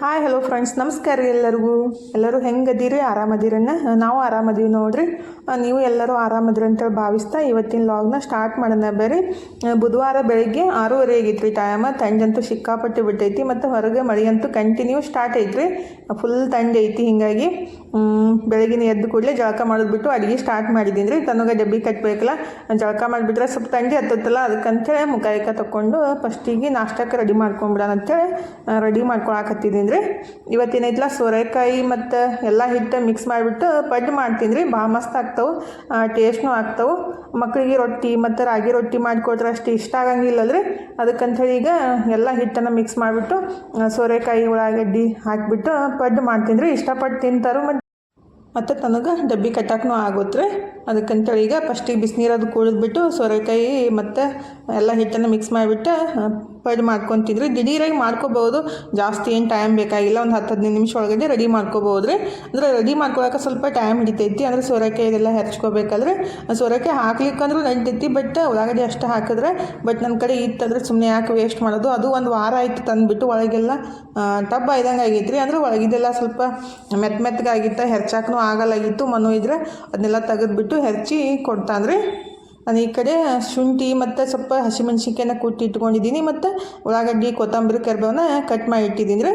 Hi hello friends ನಮಸ್ಕಾರ ರೀ ಎಲ್ಲರಿಗೂ. ಎಲ್ಲರೂ ಹೆಂಗದೀರಿ? ಆರಾಮದಿರನ್ನ ನಾವು ಆರಾಮದೀವಿ ನೋಡ್ರಿ. ನೀವು ಎಲ್ಲರೂ ಆರಾಮದ್ರಿ ಅಂತೇಳಿ ಭಾವಿಸ್ತಾ ಇವತ್ತಿನ ಲಾಗ್ನ ಸ್ಟಾರ್ಟ್ ಮಾಡೋಣ ಬೇರೆ ಬುಧವಾರ ಬೆಳಿಗ್ಗೆ ಆರೂವರೆ ಆಗೈತ್ರಿ ಟೈಮ ತಂಡಂತೂ ಸಿಕ್ಕಾಪಟ್ಟೆ ಬಿಟ್ಟೈತಿ ಮತ್ತು ಹೊರಗೆ ಮಳೆ ಕಂಟಿನ್ಯೂ ಸ್ಟಾರ್ಟ್ ಐತ್ರಿ. ಫುಲ್ ತಂಡ ಐತಿ ಹಿಂಗಾಗಿ. ಬೆಳಗಿನ ಎದ್ದು ಕೂಡಲೇ ಜಳಕ ಮಾಡಿದ್ಬಿಟ್ಟು ಅಡುಗೆ ಸ್ಟಾರ್ಟ್ ಮಾಡಿದ್ದೀನಿ ರೀ. ತನಗೆ ಡಬ್ಬಿ ಕಟ್ಟಬೇಕಲ್ಲ ಜಳಕ ಮಾಡಿಬಿಟ್ರೆ ಸ್ವಲ್ಪ ತಂಡಿ ಹತ್ತತ್ತಲ್ಲ ಅದಕ್ಕಂತೇಳಿ ಮುಖಾಯಕ ತಗೊಂಡು ಫಸ್ಟಿಗೆ ನಾಷ್ಟಕ್ಕೆ ರೆಡಿ ಮಾಡ್ಕೊಂಬಿಡೋಣ ಅಂತೇಳಿ ರೆಡಿ ಮಾಡ್ಕೊಳಕತ್ತಿದ್ದೀನಿ ರೀ. ಇವತ್ತೇನೈತಲ್ಲ ಸೋರೆಕಾಯಿ ಮತ್ತು ಎಲ್ಲ ಹಿಟ್ಟು ಮಿಕ್ಸ್ ಮಾಡಿಬಿಟ್ಟು ಪಡ್ಡು ಮಾಡ್ತೀನಿ ರೀ. ಭಾಳ ಮಸ್ತ್ ಆಗ್ತಾವೆ ಟೇಸ್ಟ್ನೂ ಆಗ್ತವೆ. ಮಕ್ಕಳಿಗೆ ರೊಟ್ಟಿ ಮತ್ತು ರಾಗಿ ರೊಟ್ಟಿ ಮಾಡಿಕೊಟ್ರೆ ಅಷ್ಟು ಇಷ್ಟ ಆಗಂಗಿಲ್ಲಲ್ರಿ ಅದಕ್ಕಂಥೇಳಿ ಈಗ ಎಲ್ಲ ಹಿಟ್ಟನ್ನು ಮಿಕ್ಸ್ ಮಾಡಿಬಿಟ್ಟು ಸೋರೆಕಾಯಿ, ಉಳ್ಳಾಗಡ್ಡಿ ಹಾಕಿಬಿಟ್ಟು ಪಡ್ಡು ಮಾಡ್ತೀನಿ ರೀ ಇಷ್ಟಪಟ್ಟು ತಿಂತಾರೆ. ಮತ್ತು ಮತ್ತು ತನಗೆ ಡಬ್ಬಿ ಕಟ್ಟಾಕೂ ಆಗುತ್ತೆ ಅದಕ್ಕಂತೇಳಿ ಈಗ ಫಸ್ಟಿಗೆ ಬಿಸಿನೀರದು ಕುಡಿದ್ಬಿಟ್ಟು ಸೋರೆಕಾಯಿ ಮತ್ತು ಎಲ್ಲ ಹಿಟ್ಟನ್ನು ಮಿಕ್ಸ್ ಮಾಡಿಬಿಟ್ಟು ಪಡ್ ಮಾಡ್ಕೊತಿದ್ರಿ ದಿಢೀರಾಗಿ ಮಾಡ್ಕೋಬಹುದು ಜಾಸ್ತಿ ಏನು ಟೈಮ್ ಬೇಕಾಗಿಲ್ಲ. ಒಂದು ಹತ್ತು ಹದಿನೈದು ನಿಮಿಷ ಒಳಗಡೆ ರೆಡಿ ಮಾಡ್ಕೋಬಹುದು ರೀ ಅಂದರೆ ರೆಡಿ ಮಾಡ್ಕೊಳಕ್ಕೆ ಸ್ವಲ್ಪ ಟೈಮ್ ಹಿಡಿತೈತಿ. ಅಂದರೆ ಸೋರೆಕಾಯಿ ಇದೆಲ್ಲ ಹೆರ್ಚ್ಕೋಬೇಕಾದ್ರೆ ಸೋರೆಕಾಯಿ ಹಾಕ್ಲಿಕ್ಕಂದ್ರೂ ನಡಿತೈತಿ. ಬಟ್ ಉಳ್ಳಾಗಡ್ಡಿ ಅಷ್ಟು ಹಾಕಿದ್ರೆ ಬಟ್ ನನ್ನ ಕಡೆ ಇತ್ತಂದ್ರೆ ಸುಮ್ಮನೆ ಯಾಕೆ ವೇಸ್ಟ್ ಮಾಡೋದು? ಅದು ಒಂದು ವಾರ ಆಯಿತು ತಂದುಬಿಟ್ಟು ಒಳಗೆಲ್ಲ ಟಬ್ ಆಯ್ದಂಗೆ ರೀ ಅಂದ್ರೆ ಒಳಗಿದೆಲ್ಲ ಸ್ವಲ್ಪ ಮೆತ್ತ ಮೆತ್ತಗಾಗಿತ್ತು ಹೆರ್ಚಾಕೂ ಆಗಲ್ಲಾಗಿತ್ತು ಮನು ಇದ್ರೆ ಅದನ್ನೆಲ್ಲ ತೆಗೆದ್ಬಿಟ್ಟು ಹೆರ್ಚಿ ಕೊಡ್ತಾನ್ರಿ. ನಾನು ಈ ಕಡೆ ಶುಂಠಿ ಮತ್ತು ಸ್ವಲ್ಪ ಹಸಿಮೆಣ್ಸಿನ್ಕಾಯಿನ ಕುಟ್ಟಿ ಇಟ್ಕೊಂಡಿದ್ದೀನಿ ಮತ್ತು ಉಳ್ಳಾಗಡ್ಡಿ, ಕೊತ್ತಂಬರಿ, ಕರ್ಬೇವನ್ನ ಕಟ್ ಮಾಡಿ ಇಟ್ಟಿದ್ದೀನಿ. ರೀ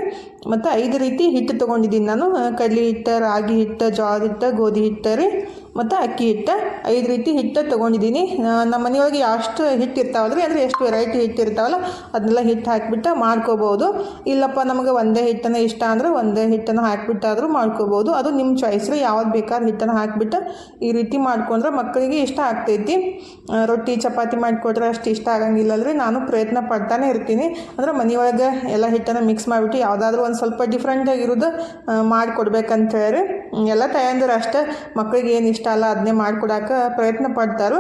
ಮತ್ತು ಐದು ರೀತಿ ಹಿಟ್ಟು ತೊಗೊಂಡಿದ್ದೀನಿ ನಾನು. ಕಡಲೆ ಹಿಟ್ಟು, ರಾಗಿ ಹಿಟ್ಟು, ಜೋಳದ ಹಿಟ್ಟು, ಗೋಧಿ ಹಿಟ್ಟು ರೀ. ಮತ್ತು ಅಕ್ಕಿ ಹಿಟ್ಟು, ಐದು ರೀತಿ ಹಿಟ್ಟು ತೊಗೊಂಡಿದ್ದೀನಿ. ನಮ್ಮ ಮನೆಯೊಳಗೆ ಅಷ್ಟು ಹಿಟ್ಟು ರೀ ಅಂದರೆ ಎಷ್ಟು ವೆರೈಟಿ ಹಿಟ್ಟು ಇರ್ತಾವಲ್ಲ, ಅದನ್ನೆಲ್ಲ ಹಿಟ್ಟು ಹಾಕಿಬಿಟ್ಟು ಮಾಡ್ಕೋಬೋದು. ಇಲ್ಲಪ್ಪ, ನಮಗೆ ಒಂದೇ ಹಿಟ್ಟನ್ನು ಇಷ್ಟ ಅಂದರೆ ಒಂದೇ ಹಿಟ್ಟನ್ನು ಹಾಕಿಬಿಟ್ಟಾದರೂ ಮಾಡ್ಕೋಬೋದು. ಅದು ನಿಮ್ಮ ಚಾಯ್ಸ್ ರೀ, ಯಾವ್ದು ಬೇಕಾದ ಹಿಟ್ಟನ್ನು ಹಾಕಿಬಿಟ್ಟು ಈ ರೀತಿ ಮಾಡ್ಕೊಂಡ್ರೆ ಮಕ್ಕಳಿಗೆ ಇಷ್ಟ ಆಗ್ತೈತಿ. ರೊಟ್ಟಿ, ಚಪಾತಿ ಮಾಡಿಕೊಟ್ರೆ ಅಷ್ಟು ಇಷ್ಟ ಆಗಂಗಿಲ್ಲಲ್ರಿ, ನಾನು ಪ್ರಯತ್ನ ಪಡ್ತಾನೆ ಇರ್ತೀನಿ. ಅಂದರೆ ಮನೆಯೊಳಗೆ ಎಲ್ಲ ಹಿಟ್ಟನ್ನು ಮಿಕ್ಸ್ ಮಾಡಿಬಿಟ್ಟು ಯಾವುದಾದ್ರೂ ಒಂದು ಸ್ವಲ್ಪ ಡಿಫ್ರೆಂಟಾಗಿರೋದು ಮಾಡಿಕೊಡ್ಬೇಕಂತ ಹೇಳಿ ಎಲ್ಲ ತಾಯಂದಿರು ಅಷ್ಟೇ ಮಕ್ಕಳಿಗೆ ಏನು ಇಷ್ಟ ಅಲ್ಲ ಅದನ್ನೇ ಮಾಡಿಕೊಡಕ್ಕೆ ಪ್ರಯತ್ನ ಪಡ್ತಾರೋ.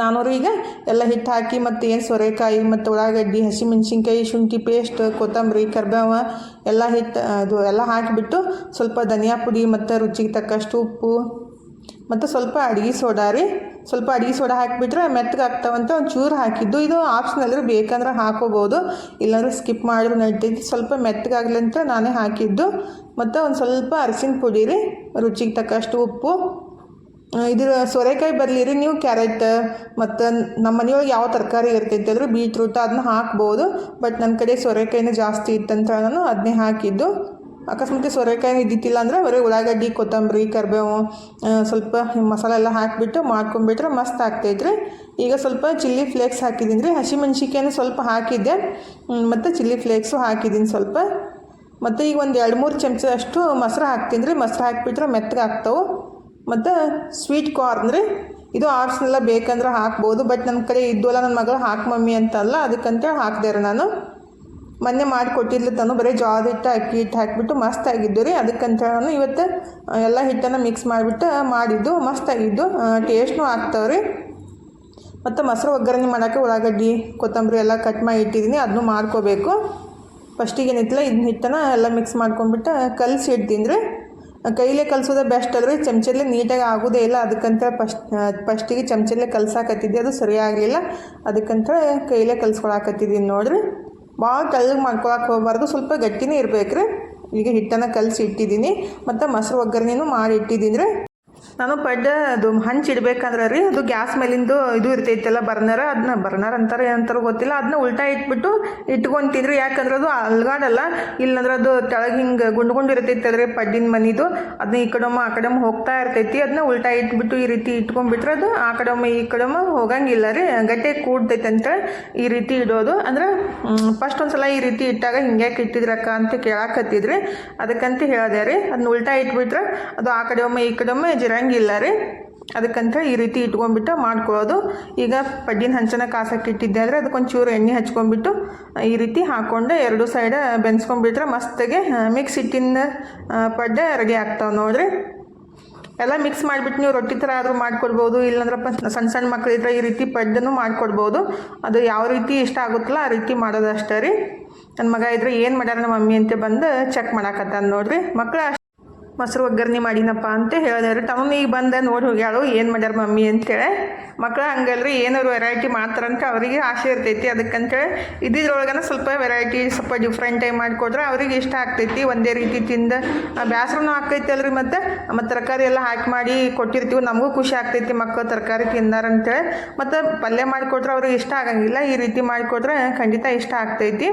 ನಾನು ಈಗ ಎಲ್ಲ ಹಿಟ್ಟು ಹಾಕಿ ಮತ್ತು ಏನು ಸೊರೆಕಾಯಿ ಮತ್ತು ಉಳ್ಳಾಗಡ್ಡಿ ಹಸಿಮೆಣ್ಸಿನ್ಕಾಯಿ ಶುಂಠಿ ಪೇಸ್ಟ್ ಕೊತ್ತಂಬರಿ, ಕರ್ಬೇವ ಎಲ್ಲ ಹಿಟ್ಟು ಅದು ಎಲ್ಲ ಹಾಕಿಬಿಟ್ಟು ಸ್ವಲ್ಪ ಧನಿಯಾ ಪುಡಿ ಮತ್ತು ರುಚಿಗೆ ತಕ್ಕಷ್ಟು ಉಪ್ಪು ಮತ್ತು ಸ್ವಲ್ಪ ಅಡುಗೆ ಸೋಡಾ ರೀ. ಸ್ವಲ್ಪ ಅಡುಗೆ ಸೋಡಾ ಹಾಕಿಬಿಟ್ರೆ ಮೆತ್ತಗೆ ಆಗ್ತಾವಂತ ಒಂದು ಚೂರು ಹಾಕಿದ್ದು. ಇದು ಆಪ್ಷನಲ್ ಬೇಕಂದ್ರೆ ಹಾಕೋಬೋದು. ಇಲ್ಲಾಂದ್ರೆ ಸ್ಕಿಪ್ ಮಾಡಿದ್ರು ನಡೀತೈತಿ ಸ್ವಲ್ಪ ಮೆತ್ತಗಾಗಲಿ ಅಂತ ನಾನೇ ಹಾಕಿದ್ದು. ಮತ್ತು ಒಂದು ಸ್ವಲ್ಪ ಅರಸಿನ ಪುಡಿ ರೀ ರುಚಿಗೆ ತಕ್ಕಷ್ಟು ಉಪ್ಪು. ಇದು ಇದ್ರ ಸೋರೆಕಾಯಿ ಬರಲಿ ರೀ ನೀವು ಕ್ಯಾರೆಟ್, ಮತ್ತು ನಮ್ಮ ಮನೆಯೊಳಗೆ ಯಾವ ತರಕಾರಿ ಇರ್ತೈತೆ ಅಂದರೆ ಬೀಟ್ರೂಟ್, ಅದನ್ನ ಹಾಕ್ಬೋದು. ಬಟ್ ನನ್ನ ಕಡೆ ಸೋರೆಕಾಯಿನ ಜಾಸ್ತಿ ಇತ್ತಂತ ನಾನು ಅದನ್ನೇ ಹಾಕಿದ್ದು. ಅಕಸ್ಮಾತ್ ಸೋರೆಕಾಯಿ ಇದ್ದಿತ್ತಿಲ್ಲ ಅಂದರೆ ಬರೀ ಉಳ್ಳಾಗಡ್ಡಿ, ಕೊತ್ತಂಬರಿ, ಕರಿಬೇವು ಸ್ವಲ್ಪ ಮಸಾಲೆ ಎಲ್ಲ ಹಾಕಿಬಿಟ್ಟು ಮಾಡ್ಕೊಂಬಿಟ್ರೆ ಮಸ್ತ್ ಆಗ್ತಾಯಿದ್ರಿ ಈಗ ಸ್ವಲ್ಪ ಚಿಲ್ಲಿ ಫ್ಲೇಕ್ಸ್ ಹಾಕಿದ್ದೀನಿ ರೀ. ಹಸಿಮೆಣ್ಸಿಕಾಯನ್ನು ಸ್ವಲ್ಪ ಹಾಕಿದ್ದೆ. ಮತ್ತು ಚಿಲ್ಲಿ ಫ್ಲೇಕ್ಸು ಹಾಕಿದ್ದೀನಿ ಸ್ವಲ್ಪ. ಮತ್ತು ಈಗ ಒಂದು ಎರಡು ಮೂರು ಚಮಚ ಅಷ್ಟು ಮೊಸರು ಹಾಕ್ತೀನಿ ರೀ. ಮೊಸರು ಹಾಕಿಬಿಟ್ರೆ ಮೆತ್ತಗೆ ಆಗ್ತಾವೆ. ಮತ್ತು ಸ್ವೀಟ್ ಕಾರ್ನ್ ರೀ. ಇದು ಆಪ್ಸ್ನೆಲ್ಲ ಬೇಕಂದ್ರೆ ಹಾಕ್ಬೋದು. ಬಟ್ ನನ್ನ ಕಡೆ ಇದ್ದಲ್ಲ ನನ್ನ ಮಗಳು ಹಾಕಿ ಮಮ್ಮಿ ಅಂತಲ್ಲ, ಅದಕ್ಕಂತೇಳಿ ಹಾಕಿದೆ ರೀ ನಾನು. ಮೊನ್ನೆ ಮಾಡಿ ಕೊಟ್ಟಿದ್ಲು ತಾನು ಬರೀ ಜೋಳದ ಹಿಟ್ಟು, ಅಕ್ಕಿ ಹಿಟ್ಟು ಹಾಕಿಬಿಟ್ಟು ಮಸ್ತ್ ಆಗಿದ್ದು ರೀ. ಅದಕ್ಕಂತೇಳಿ ನಾನು ಇವತ್ತು ಎಲ್ಲ ಹಿಟ್ಟನ್ನು ಮಿಕ್ಸ್ ಮಾಡಿಬಿಟ್ಟು ಮಾಡಿದ್ದು ಮಸ್ತ್ ಆಗಿದ್ದು ಟೇಸ್ಟ್ನೂ ಆಗ್ತಾವೆ ರೀ. ಮತ್ತು ಮೊಸರು ಒಗ್ಗರಣೆ ಮಾಡೋಕ್ಕೆ ಉಳ್ಳಾಗಡ್ಡಿ, ಕೊತ್ತಂಬರಿ ಎಲ್ಲ ಕಟ್ ಮಾಡಿ ಇಟ್ಟಿದ್ದೀನಿ. ಅದನ್ನು ಮಾಡ್ಕೋಬೇಕು. ಫಸ್ಟಿಗೆ ಏನೈತಿಲ್ಲ ಇದನ್ನ ಹಿಟ್ಟನ್ನು ಎಲ್ಲ ಮಿಕ್ಸ್ ಮಾಡ್ಕೊಂಡ್ಬಿಟ್ಟು ಕಲಸಿ ಇಡ್ತೀನಿ ರೀ. ಕೈಲೇ ಕಲಿಸೋದೇ ಬೆಸ್ಟ್ ಅಲ್ರಿ. ಚಮಚಲ್ಲೇ ನೀಟಾಗಿ ಆಗೋದೇ ಇಲ್ಲ. ಅದಕ್ಕಂತ ಫಸ್ಟ್ ಫಸ್ಟಿಗೆ ಚಮಚಲ್ಲೇ ಕಲಸಾಕತ್ತಿದ್ದೆ. ಅದು ಸರಿಯಾಗಲಿಲ್ಲ ಅದಕ್ಕಂತ ಕೈಲೇ ಕಲ್ಸ್ಕೊಳಕತ್ತಿದ್ದೀನಿ ನೋಡ್ರಿ. ಭಾಳ ತೆಳ್ಳಗೆ ಮಾಡ್ಕೊಳಕ್ಕೆ ಹೋಗಬಾರ್ದು. ಸ್ವಲ್ಪ ಗಟ್ಟಿನೇ ಇರಬೇಕು ಈಗ ಹಿಟ್ಟನ್ನು ಕಲಸಿ ಇಟ್ಟಿದ್ದೀನಿ. ಮತ್ತು ಮೊಸರು ಒಗ್ಗರಣೆನೂ ಮಾಡಿ ಇಟ್ಟಿದ್ದೀನಿ. ರೀ ನಾನು ಪಡ್ಡ ಅದು ಹಂಚಿಡ್ಬೇಕಂದ್ರೆ ರೀ, ಅದು ಗ್ಯಾಸ್ ಮೇಲಿಂದು ಇದು ಇರ್ತೈತಲ್ಲ ಬರ್ನರ್ ಅದನ್ನ ಬರ್ನರ್ ಅಂತಾರೆ ಏನಂತಾರೋ ಗೊತ್ತಿಲ್ಲ ಅದನ್ನ ಉಲ್ಟಾ ಇಟ್ಬಿಟ್ಟು ಇಟ್ಕೊಂತಿದ್ರು ಯಾಕಂದ್ರೆ ಅದು ಅಲ್ಗಾಡಲ್ಲ, ಇಲ್ಲಂದ್ರೆ ಅದು ತೆಳಗೆ ಹಿಂಗೆ ಗುಂಡು ಗುಂಡು ರೀ ಪಡ್ಡಿನ ಮನಿದು ಅದನ್ನ ಈ ಕಡೆಮ್ಮ ಆ ಕಡೆಮ್ಮ ಹೋಗ್ತಾ ಇರ್ತೈತಿ ಅದನ್ನ ಉಲ್ಟಾ ಇಟ್ಬಿಟ್ಟು ಈ ರೀತಿ ಇಟ್ಕೊಂಡ್ಬಿಟ್ರೆ ಅದು ಆ ಕಡೆಮ್ಮ ಈ ಕಡೆಮ್ಮ ಹೋಗಂಗಿಲ್ಲ ರೀ, ಗಟ್ಟೆ ಕೂಡ್ತೈತೆ ಅಂತ ಈ ರೀತಿ ಇಡೋದು, ಅಂದ್ರೆ ಫಸ್ಟ್ ಒಂದ್ಸಲ ಈ ರೀತಿ ಇಟ್ಟಾಗ ಹಿಂಗ್ಯಾಕೆ ಇಟ್ಟಿದ್ರಕ್ಕ ಅಂತ ಕೇಳಾಕತ್ತಿದ್ರಿ, ಅದಕ್ಕಂತ ಹೇಳಿದೆ ರೀ ಅದನ್ನ ಉಲ್ಟಾ ಇಟ್ಬಿಟ್ರೆ ಅದು ಆ ಕಡೆ ಒಮ್ಮೆ ಈ ಕಡೆ ಒಮ್ಮೆ ಜಿರಂಗಿಲ್ಲ ರೀ. ಅದಕ್ಕಂತ ಈ ರೀತಿ ಇಟ್ಕೊಂಡ್ಬಿಟ್ಟು ಮಾಡ್ಕೊಳ್ಳೋದು. ಈಗ ಪಡ್ಡಿನ ಹಂಚನ ಕಾಸಕ್ಕೆ ಇಟ್ಟಿದ್ದೆ ಅಂದರೆ ಅದಕ್ಕೊಂಚೂರು ಎಣ್ಣೆ ಹಚ್ಕೊಂಡ್ಬಿಟ್ಟು ಈ ರೀತಿ ಹಾಕ್ಕೊಂಡು ಎರಡು ಸೈಡ್ ಬೆನ್ಸ್ಕೊಂಡ್ಬಿಟ್ರೆ ಮಸ್ತಾಗೆ ಮಿಕ್ಸ್ ಹಿಟ್ಟಿನ ಪಡ್ಡೆ ರೆಡಿ ಆಗ್ತಾವೆ ನೋಡ್ರಿ. ಎಲ್ಲ ಮಿಕ್ಸ್ ಮಾಡಿಬಿಟ್ಟು ನೀವು ರೊಟ್ಟಿ ಥರ ಆದರೂ ಮಾಡ್ಕೊಡ್ಬೋದು ಇಲ್ಲಾಂದ್ರಪ್ಪ ಸಣ್ಣ ಸಣ್ಣ ಮಕ್ಕಳಿದ್ರೆ ಈ ರೀತಿ ಪಡ್ಡನ್ನು ಮಾಡ್ಕೊಡ್ಬೋದು ಅದು ಯಾವ ರೀತಿ ಇಷ್ಟ ಆಗುತ್ತಲ್ಲ ಆ ರೀತಿ ಮಾಡೋದು ಅಷ್ಟೇ ರೀ. ನನ್ನ ಮಗ ಇದ್ರೆ ಏನು ಮಾಡ್ಯಾರ ನಮ್ಮ ಮಮ್ಮಿ ಅಂತ ಬಂದು ಚೆಕ್ ಮಾಡಾಕತ್ತಾನ ನೋಡ್ರಿ. ಮಕ್ಕಳು ಮೊಸರು ಒಗ್ಗರಣೆ ಮಾಡಿನಪ್ಪ ಅಂತ ಹೇಳಿದ್ರು. ಈಗ ಬಂದ ನೋಡಿ ಹೋಗ್ಯಾಳು. ಏನು ಮಾಡ್ಯಾರ ಮಮ್ಮಿ ಅಂತೇಳಿ ಮಕ್ಕಳು ಹಂಗಲ್ರಿ, ಏನಾರು ವೆರೈಟಿ ಮಾಡ್ತಾರಂತ ಅವರಿಗೆ ಆಸೆ ಇರ್ತೈತಿ ಅದಕ್ಕಂತೇಳಿ. ಇದ್ದಿದ್ರೊಳಗನ ಸ್ವಲ್ಪ ವೆರೈಟಿ ಸ್ವಲ್ಪ ಡಿಫ್ರೆಂಟಾಗಿ ಮಾಡಿಕೊಟ್ರೆ ಅವ್ರಿಗೆ ಇಷ್ಟ ಆಗ್ತೈತಿ. ಒಂದೇ ರೀತಿ ತಿಂದ ಬೇಸರನೂ ಆಕೈತಿ ಅಲ್ರಿ ಮತ್ತು. ಮತ್ತು ತರಕಾರಿ ಎಲ್ಲ ಹಾಕಿ ಮಾಡಿ ಕೊಟ್ಟಿರ್ತೀವಿ. ನಮಗೂ ಖುಷಿ ಆಗ್ತೈತಿ ಮಕ್ಕಳು ತರಕಾರಿ ತಿಂದಾರಂತೇಳಿ. ಮತ್ತು ಪಲ್ಯ ಮಾಡಿಕೊಟ್ರೆ ಅವ್ರಿಗೆ ಇಷ್ಟ ಆಗಂಗಿಲ್ಲ. ಈ ರೀತಿ ಮಾಡಿಕೊಟ್ರೆ ಖಂಡಿತ ಇಷ್ಟ ಆಗ್ತೈತಿ.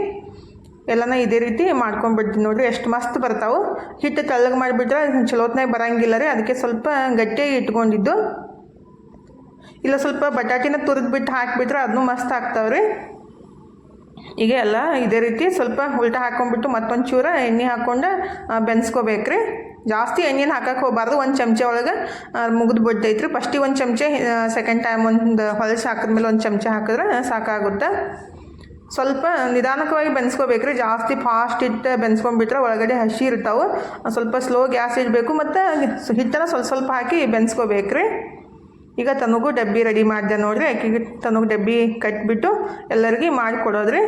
ಎಲ್ಲನ ಇದೇ ರೀತಿ ಮಾಡ್ಕೊಂಡ್ಬಿಡ್ತೀನಿ ನೋಡಿರಿ. ಎಷ್ಟು ಮಸ್ತ್ ಬರ್ತಾವೆ. ಹಿಟ್ಟು ತಳ್ಳಗೆ ಮಾಡಿಬಿಟ್ರೆ ಚಲೋತ್ನಾಗ ಬರಂಗಿಲ್ಲ ರೀ. ಅದಕ್ಕೆ ಸ್ವಲ್ಪ ಗಟ್ಟಿಯಾಗಿ ಇಟ್ಕೊಂಡಿದ್ದು. ಇಲ್ಲ ಸ್ವಲ್ಪ ಬಟಾಟಿನ ತುರಿದ್ಬಿಟ್ಟು ಹಾಕಿಬಿಟ್ರೆ ಅದನ್ನೂ ಮಸ್ತ್ ಆಗ್ತಾವ್ರಿ ಈಗ ಎಲ್ಲ ಇದೇ ರೀತಿ ಸ್ವಲ್ಪ ಉಲ್ಟಾ ಹಾಕೊಂಡ್ಬಿಟ್ಟು ಮತ್ತೊಂದು ಚೂರ ಎಣ್ಣೆ ಹಾಕ್ಕೊಂಡು ಬೆನ್ಸ್ಕೋಬೇಕ್ರಿ ಜಾಸ್ತಿ ಎಣ್ಣೆನ ಹಾಕಕ್ಕೆ ಹೋಗಬಾರ್ದು. ಒಂದು ಚಮಚ ಒಳಗೆ ಮುಗಿದು ಬಿಡ್ತೈತ್ರಿ ಫಸ್ಟಿಗೆ ಒಂದು ಚಮಚ ಸೆಕೆಂಡ್ ಟೈಮ್ ಒಂದು ಹೊಲಸು ಹಾಕಿದ್ಮೇಲೆ ಒಂದು ಚಮಚ ಹಾಕಿದ್ರೆ ಸಾಕಾಗುತ್ತೆ? ಸ್ವಲ್ಪ ನಿಧಾನಕವಾಗಿ ಬೆನ್ಸ್ಕೋಬೇಕ್ರಿ. ಜಾಸ್ತಿ ಫಾಸ್ಟ್ ಇಟ್ಟು ಬೆನ್ಸ್ಕೊಂಡ್ಬಿಟ್ರೆ ಒಳಗಡೆ ಹಸಿ ಇರ್ತಾವೆ. ಸ್ವಲ್ಪ ಸ್ಲೋ ಗ್ಯಾಸ್ ಇಡಬೇಕು ಮತ್ತು ಹಿಟ್ಟನ್ನು ಸ್ವಲ್ಪ ಸ್ವಲ್ಪ ಹಾಕಿ ಬೆನ್ಸ್ಕೋಬೇಕ್ರಿ. ಈಗ ತನಗೂ ಡಬ್ಬಿ ರೆಡಿ ಮಾಡಿದೆ ನೋಡ್ರಿ. ಆಕೆಗೆ ತನಗೆ ಡಬ್ಬಿ ಕಟ್ಬಿಟ್ಟು ಎಲ್ಲರಿಗೆ ಮಾಡಿಕೊಡೋದ್ರಿ.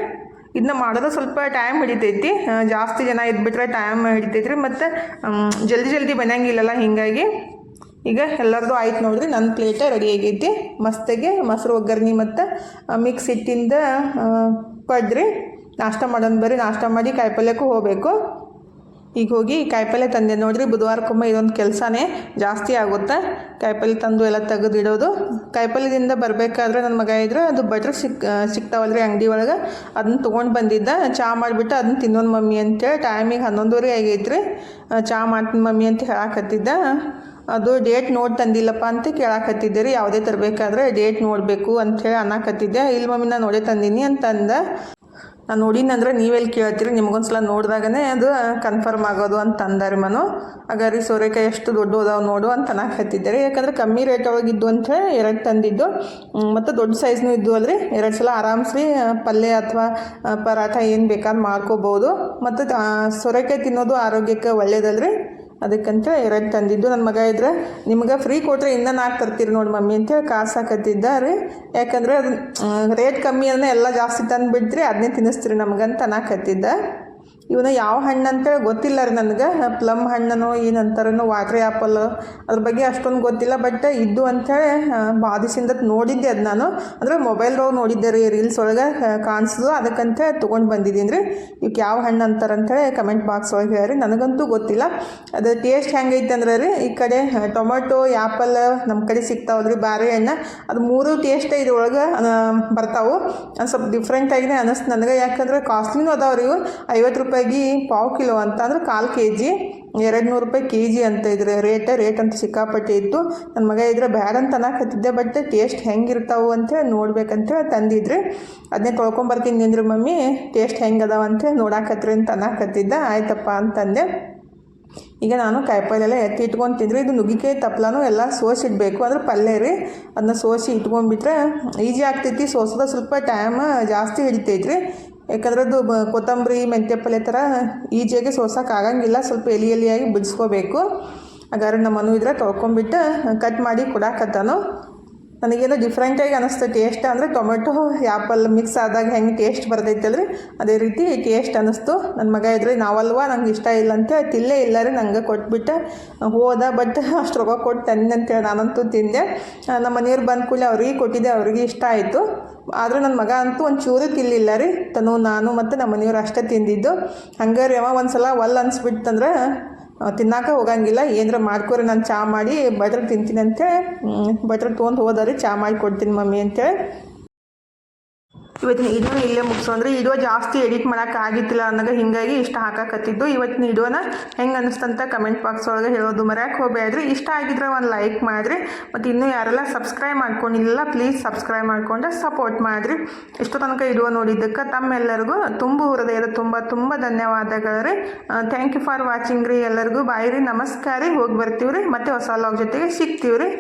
ಇದನ್ನ ಮಾಡೋದು ಸ್ವಲ್ಪ ಟೈಮ್ ಹಿಡಿತೈತಿ. ಜಾಸ್ತಿ ಜನ ಇದ್ಬಿಟ್ರೆ ಟೈಮ್ ಹಿಡಿತೈತ್ರಿ. ಮತ್ತು ಜಲ್ದಿ ಜಲ್ದಿ ಬನ್ನಂಗಿಲ್ಲಲ್ಲ ಹೀಗಾಗಿ. ಈಗ ಎಲ್ಲರದು ಆಯ್ತು ನೋಡ್ರಿ. ನನ್ನ ಪ್ಲೇಟ ರೆಡಿ ಆಗೈತಿ. ಮಸ್ತಾಗಿ, ಮೊಸರು ಒಗ್ಗರಣೆ ಮತ್ತು ಮಿಕ್ಸ್ ಹಿಟ್ಟಿಂದ ಆ, ಪಡ್ರಿ ನಾಷ್ಟ ಮಾಡೋಣ ಬರ್ರಿ ನಾಷ್ಟ ಮಾಡಿ ಕಾಯಿಪಲ್ಯಕ್ಕೂ ಹೋಗಬೇಕು. ಈಗ ಹೋಗಿ ಕಾಯಿಪಲ್ಯ ತಂದೆ ನೋಡ್ರಿ ಬುಧವಾರಕ್ಕೊಮ್ಮೆ ಇದೊಂದು ಕೆಲಸನೇ ಜಾಸ್ತಿ ಆಗುತ್ತೆ. ಕಾಯಿಪಲ್ಯ ತಂದು ಎಲ್ಲ ತೆಗೆದಿಡೋದು ಕಾಯಿಪಲ್ಯದಿಂದ ಬರಬೇಕಾದ್ರೆ ನನ್ನ ಮಗ ಇದ್ರೆ ಅದು ಬಟ್ರ್ ಸಿಕ್ ಸಿಗ್ತಾವಲ್ರಿ ಅಂಗಡಿ ಒಳಗೆ. ಅದನ್ನ ತೊಗೊಂಡು ಬಂದಿದ್ದ. ಚಹಾ ಮಾಡಿಬಿಟ್ಟು ಅದನ್ನ ತಿನ್ನೋನು ಮಮ್ಮಿ ಅಂತೇಳಿ ಟೈಮಿಗೆ ಹನ್ನೊಂದುವರೆ ಆಗೈತ್ರಿ. ಚಹಾ ಮಾಡ್ತೀನಿ ಮಮ್ಮಿ ಅಂತ ಹೇಳಾಕತ್ತಿದ್ದ. ಅದು ಡೇಟ್ ನೋಡಿ ತಂದಿಲ್ಲಪ್ಪ ಅಂತ ಕೇಳಾಕತ್ತಿದ್ದೆ ರೀ ಯಾವುದೇ ತರಬೇಕಾದ್ರೆ ಡೇಟ್ ನೋಡಬೇಕು ಅಂಥೇಳಿ ಅನ್ನಕತ್ತಿದ್ದೆ. ಇಲ್ಲಿ ಮಮ್ಮಿ ನಾನು ನೋಡೇ ತಂದೀನಿ ಅಂತ ಅಂದ ನಾನು ನೋಡಿನಂದ್ರೆ ನೀವೆಲ್ಲಿ ಕೇಳ್ತೀರಿ, ನಿಮಗೊಂದ್ಸಲ ನೋಡಿದಾಗನೇ ಅದು ಕನ್ಫರ್ಮ್ ಆಗೋದು ಅಂತ ಅಂದಾರಿ ಮನು ಹಾಗಾರಿ ಸೋರೆಕಾಯಿ ಎಷ್ಟು ದೊಡ್ಡ ಅದಾವೆ ನೋಡು ಅಂತ ಅನ್ನಕತ್ತಿದ್ದೆ ರೀ ಯಾಕಂದ್ರೆ ಕಮ್ಮಿ ರೇಟ್ ಒಳಗಿದ್ದು ಅಂಥೇಳಿ ಎರಡು ತಂದಿದ್ದು. ಮತ್ತು ದೊಡ್ಡ ಸೈಜ್ನೂ ಇದ್ದು ಅಲ್ರಿ. ಎರಡು ಸಲ ಆರಾಮ್ಸ್ರಿ ಪಲ್ಯ ಅಥವಾ ಪರಾಠ ಏನು ಬೇಕಾದ್ರೆ ಮಾಡ್ಕೋಬೋದು. ಮತ್ತು ಸೋರೆಕಾಯಿ ತಿನ್ನೋದು ಆರೋಗ್ಯಕ್ಕೆ ಒಳ್ಳೇದಲ್ರಿ. ಅದಕ್ಕಂತ ಎರಡು ತಂದಿದ್ದು. ನನ್ನ ಮಗ ಇದ್ರೆ ನಿಮ್ಗೆ ಫ್ರೀ ಕೊಟ್ಟರೆ ಇನ್ನೂ ನಾಲ್ಕು ತರ್ತೀರಿ ನೋಡಿ ಮಮ್ಮಿ ಅಂತೇಳಿ ಕಾಸು ಹಾಕತ್ತಿದ್ದ ರೀ ಯಾಕಂದ್ರೆ ಅದು ರೇಟ್ ಕಮ್ಮಿ ಅಂದ್ರೆ ಎಲ್ಲ ಜಾಸ್ತಿ ತಂದು ಬಿಡ್ತೀರಿ ಅದನ್ನೇ ತಿನ್ನಿಸ್ತೀರಿ ನಮ್ಗಂತ ಅನ್ನಕತ್ತಿದ್ದ. ಇವನ್ನ ಯಾವ ಹಣ್ಣು ಅಂತೇಳಿ ಗೊತ್ತಿಲ್ಲ ರೀ ನನಗೆ. ಪ್ಲಮ್ ಹಣ್ಣನೋ ಏನಂತಾರನೋ ವಾಟ್ರಿ ಆ್ಯಪಲ್ ಅದ್ರ ಬಗ್ಗೆ ಅಷ್ಟೊಂದು ಗೊತ್ತಿಲ್ಲ. ಬಟ್ ಇದ್ದು ಅಂಥೇಳಿ ದಿವಸದಿಂದ ನೋಡಿದ್ದೆ ಅದು ನಾನು. ಅಂದರೆ ಮೊಬೈಲ್ದೊಳಗೆ ನೋಡಿದ್ದೆ ರೀ, ರೀಲ್ಸ್ ಒಳಗೆ ಕಾಣಿಸಿದ್ರು ಅದಕ್ಕಂತ ತೊಗೊಂಡು ಬಂದಿದ್ದೀನಿ ರೀ. ಇವಕ್ಕೆ ಯಾವ ಹಣ್ಣು ಅಂತಾರಂಥೇಳಿ ಕಮೆಂಟ್ ಬಾಕ್ಸ್ ಒಳಗೆ ಹೇಳ್ರಿ ನನಗಂತೂ ಗೊತ್ತಿಲ್ಲ. ಅದು ಟೇಸ್ಟ್ ಹೆಂಗೈತೆ ಅಂದ್ರೆ ರೀ, ಈ ಕಡೆ ಟೊಮೆಟೊ, ಆ್ಯಪಲ್ ನಮ್ಮ ಕಡೆ ಸಿಗ್ತಾವಲ್ರಿ ಬಾಳೆಹಣ್ಣು ಅದು ಮೂರು ಟೇಸ್ಟ್ ಇದ್ರೊಳಗೆ ಬರ್ತಾವೆ. ಸ್ವಲ್ಪ ಡಿಫ್ರೆಂಟ್ ಆಗಿದೆ ಅನ್ನಿಸ್ತು ನನಗೆ. ಯಾಕಂದ್ರೆ ಕಾಸ್ಟ್ಲಿನೂ ಅದಾವೆ ರೀ ಇವು. ಐವತ್ತು ರೂಪಾಯಿಗೆ ಪಾವು ಕಿಲೋ ಅಂತ ಅಂದರೆ ಕಾಲು ಕೆ ಜಿ ಎರಡು ನೂರು ರೂಪಾಯಿ ಕೆ ಜಿ ಅಂತ ಇದ್ರೆ ರೇಟ್ ರೇಟ್ ಅಂತ ಸಿಕ್ಕಾಪಟ್ಟೆ ಇತ್ತು. ನನ್ನ ಮಗ ಇದ್ರೆ ಬ್ಯಾಡ ಅಂತ ಅನ್ನಕತ್ತಿದ್ದೆ ಬಟ್ ಟೇಸ್ಟ್ ಹೆಂಗಿರ್ತಾವೆ ಅಂತೇಳಿ ನೋಡ್ಬೇಕಂತೇಳಿ ತಂದಿದ್ರಿ. ಅದನ್ನೇ ತೊಳ್ಕೊಂಬರ್ತೀನಿ ನಿಂದ್ರಿ ಮಮ್ಮಿ ಟೇಸ್ಟ್ ಹೆಂಗೆ ಅದಾವ ಅಂತೇಳಿ ನೋಡಾಕತ್ರಿ ಅಂತ ಅನ್ನಕತ್ತಿದ್ದೆ. ಆಯ್ತಪ್ಪ ಅಂತಂದೆ. ಈಗ ನಾನು ಕಾಯಿಪಲ್ಲೆಲ್ಲ ಎತ್ತಿ ಇಟ್ಕೊಂಡು ತಿಂದ್ರೆ ಇದು ನುಗ್ಗಿಕಾಯಿ ತಪ್ಪಲನು ಎಲ್ಲ ಸೋಸಿಡಬೇಕು ಅಂದರೆ ಪಲ್ಯ ರೀ ಅದನ್ನ ಸೋಸಿ ಇಟ್ಕೊಂಡ್ಬಿಟ್ರೆ ಈಜಿ ಆಗ್ತೈತಿ. ಸೋಸೋದ ಸ್ವಲ್ಪ ಟೈಮ್ ಜಾಸ್ತಿ ಹಿಡಿತೈತ್ರಿ. ಯಾಕಂದ್ರೆ ಅದು ಕೊತ್ತಂಬರಿ ಮೆಂತ್ಯ ಪಲ್ಯ ಥರ ಈಜಿಯಾಗಿ ಸೋಸಕ್ಕೆ ಆಗಂಗಿಲ್ಲ. ಸ್ವಲ್ಪ ಎಲಿ ಎಲಿಯಾಗಿ ಬಿಡಿಸ್ಕೋಬೇಕು. ಹಾಗಾದ್ರೆ ನಮ್ಮ ಮನು ಇದ್ರೆ ತೊಳ್ಕೊಂಬಿಟ್ಟು ಕಟ್ ಮಾಡಿ ಕೊಡಾಕತ್ತಾನು. ನನಗೇನೋ ಡಿಫ್ರೆಂಟಾಗಿ ಅನ್ನಿಸ್ತು ಟೇಸ್ಟ್ ಅಂದರೆ ಟೊಮೆಟೊ ಆ್ಯಪಲ್ ಮಿಕ್ಸ್ ಆದಾಗ ಹೆಂಗೆ ಟೇಸ್ಟ್ ಬರ್ತೈತಲ್ರಿ ಅದೇ ರೀತಿ ಟೇಸ್ಟ್ ಅನ್ನಿಸ್ತು ನನ್ನ ಮಗ ಇದ್ರೆ ನಾವಲ್ವಾ? ನಂಗೆ ಇಷ್ಟ ಇಲ್ಲ ಅಂತ ತಿಲ್ಲೇ ಇಲ್ಲ ರೀ, ನಂಗೆ ಕೊಟ್ಬಿಟ್ಟು. ಹೋದ ಬಟ್ ಅಷ್ಟು ರೊಕ್ಕ ಕೊಟ್ಟು ತಂದೆ ಅಂತೇಳಿ ನಾನಂತೂ ತಿಂದೆ. ನಮ್ಮ ಮನೆಯವ್ರು ಬಂದ ಕೂಡಲೇ ಅವ್ರಿಗೆ ಕೊಟ್ಟಿದ್ದೆ, ಅವ್ರಿಗೆ ಇಷ್ಟ ಆಯಿತು. ಆದರೂ ನನ್ನ ಮಗ ಅಂತೂ ಒಂದು ಚೂರು ತಿಲ್ಲಿಲ್ಲ ರೀ. ತನು, ನಾನು ಮತ್ತು ನಮ್ಮ ಮನೆಯವ್ರು ಅಷ್ಟೇ ತಿಂದಿದ್ದು. ಹಂಗಾರೆ ಯಾವ ಒಂದು ಸಲ ಒಲ್ ಅನ್ಸ್ಬಿಡ್ತಂದ್ರೆ ತಿನ್ನಾಕ ಹೋಗಂಗಿಲ್ಲ. ಏನಾರ ಮಾಡ್ಕೊರಿ, ನಾನು ಚಾ ಮಾಡಿ ಬಟ್ರ್ ತಿಂತೀನಿ ಅಂತೇಳಿ. ಬಟ್ರ್ ತೊಗೊಂಡು ಹೋದರೆ, ಚಾ ಮಾಡಿ ಕೊಡ್ತೀನಿ ಮಮ್ಮಿ ಅಂತೇಳಿ. ಇವತ್ತಿನ ಇದನ್ನ ಇಲ್ಲೇ ಮುಗಿಸೋಂದ್ರೆ ಇಡೋ ಜಾಸ್ತಿ ಎಡಿಟ್ ಮಾಡೋಕೆ ಆಗಿತ್ತಿಲ್ಲ ಅನ್ನೋದು ಹಿಂಗಾಗಿ ಇಷ್ಟ ಹಾಕಕತ್ತಿದ್ದು. ಇವತ್ತಿನ ಇಡೋನ ಹೆಂಗೆ ಅನ್ನಿಸ್ತಂತ ಕಮೆಂಟ್ ಬಾಕ್ಸ್ ಒಳಗೆ ಹೇಳೋದು ಮರ್ಯಾಕೆ ಹೋಗ್ಬೇಡ್ರಿ ಇಷ್ಟ ಆಗಿದ್ರೆ ಒಂದು ಲೈಕ್ ಮಾಡಿರಿ. ಮತ್ತು ಇನ್ನೂ ಯಾರೆಲ್ಲ ಸಬ್ಸ್ಕ್ರೈಬ್ ಮಾಡ್ಕೊಂಡಿಲ್ಲ ಪ್ಲೀಸ್ ಸಬ್ಸ್ಕ್ರೈಬ್ ಮಾಡಿಕೊಂಡು ಸಪೋರ್ಟ್ ಮಾಡಿರಿ. ಇಷ್ಟು ತನಕ ವಿಡಿಯೋ ನೋಡಿದ್ದಕ್ಕೆ ತಮ್ಮೆಲ್ಲರಿಗೂ ತುಂಬ ಹೃದಯದ ತುಂಬ ತುಂಬ ಧನ್ಯವಾದಗಳು ರೀ ಥ್ಯಾಂಕ್ ಯು ಫಾರ್ ವಾಚಿಂಗ್ ರೀ ಎಲ್ಲರಿಗೂ. ಬಾಯ್ ರೀ, ನಮಸ್ಕಾರ ರೀ. ಹೋಗಿ ಬರ್ತೀವಿ ರೀ ಮತ್ತೆ ಹೊಸ ಲಾಗ್ ಜೊತೆಗೆ ಸಿಗ್ತೀವಿ ರೀ